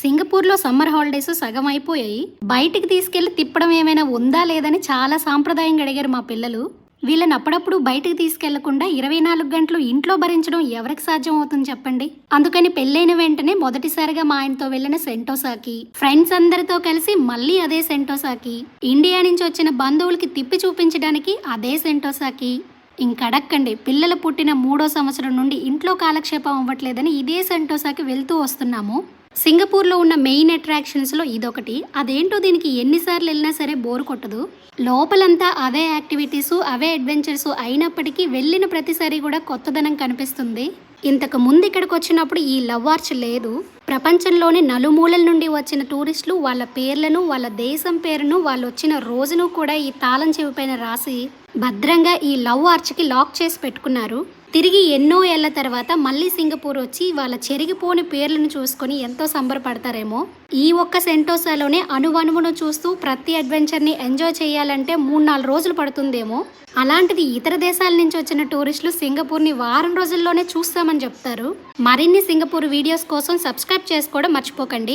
సింగపూర్లో summer holidays సగం అయిపోయాయి. బయటికి తీసుకెళ్ళి తిప్పడం ఏమైనా ఉందా లేదని చాలా సాంప్రదాయంగా అడిగారు మా పిల్లలు. వీళ్ళని అప్పుడప్పుడు బయటకు తీసుకెళ్ళకుండా ఇరవై నాలుగు గంటలు ఇంట్లో భరించడం ఎవరికి సాధ్యం అవుతుంది చెప్పండి? అందుకని పెళ్ళైన వెంటనే మొదటిసారిగా మా ఆయనతో వెళ్ళిన సెంటోసాకి ఫ్రెండ్స్ అందరితో కలిసి మళ్ళీ అదే సెంటోసాకి ఇండియా నుంచి వచ్చిన బంధువులకి తిప్పి చూపించడానికి అదే సెంటోసాకి. ఇంకడక్కండి. పిల్లలు పుట్టిన మూడో సంవత్సరం నుండి ఇంట్లో కాలక్షేపం అవ్వట్లేదని ఇదే సెంటోసాకి వెళ్తూ వస్తున్నాము. సింగపూర్లో ఉన్న మెయిన్ అట్రాక్షన్స్లో ఇదొకటి. అదేంటో దీనికి ఎన్నిసార్లు వెళ్ళినా సరే బోర్ కొట్టదు. లోపలంతా అవే యాక్టివిటీస్ అవే అడ్వెంచర్స్ అయినప్పటికీ వెళ్ళిన ప్రతిసారి కూడా కొత్తదనం కనిపిస్తుంది. ఇంతకు ముందు ఇక్కడికి వచ్చినప్పుడు ఈ లవ్ ఆర్చ్ లేదు. ప్రపంచంలోని నలుమూలల నుండి వచ్చిన టూరిస్టులు వాళ్ళ పేర్లను వాళ్ళ దేశం పేరును వాళ్ళు వచ్చిన రోజును కూడా ఈ తాళం చెవి పైన రాసి భద్రంగా ఈ లవ్ ఆర్చ్కి లాక్ చేసి పెట్టుకున్నారు. తిరిగి ఎన్నో ఏళ్ళ తర్వాత మళ్ళీ సింగపూర్ వచ్చి వాళ్ళ చెరిగిపోని పేర్లను చూసుకొని ఎంతో సంబరపడతారేమో. ఈ ఒక్క సెంటోసాలోనే అణువణువును చూస్తూ ప్రతి అడ్వెంచర్ని ఎంజాయ్ చేయాలంటే మూడు నాలుగు రోజులు పడుతుందేమో. అలాంటిది ఇతర దేశాల నుంచి వచ్చిన టూరిస్టులు సింగపూర్ని వారం రోజుల్లోనే చూస్తామని చెప్తారు. మరిన్ని సింగపూర్ వీడియోస్ కోసం సబ్స్క్రైబ్ చేసుకోవడం మర్చిపోకండి.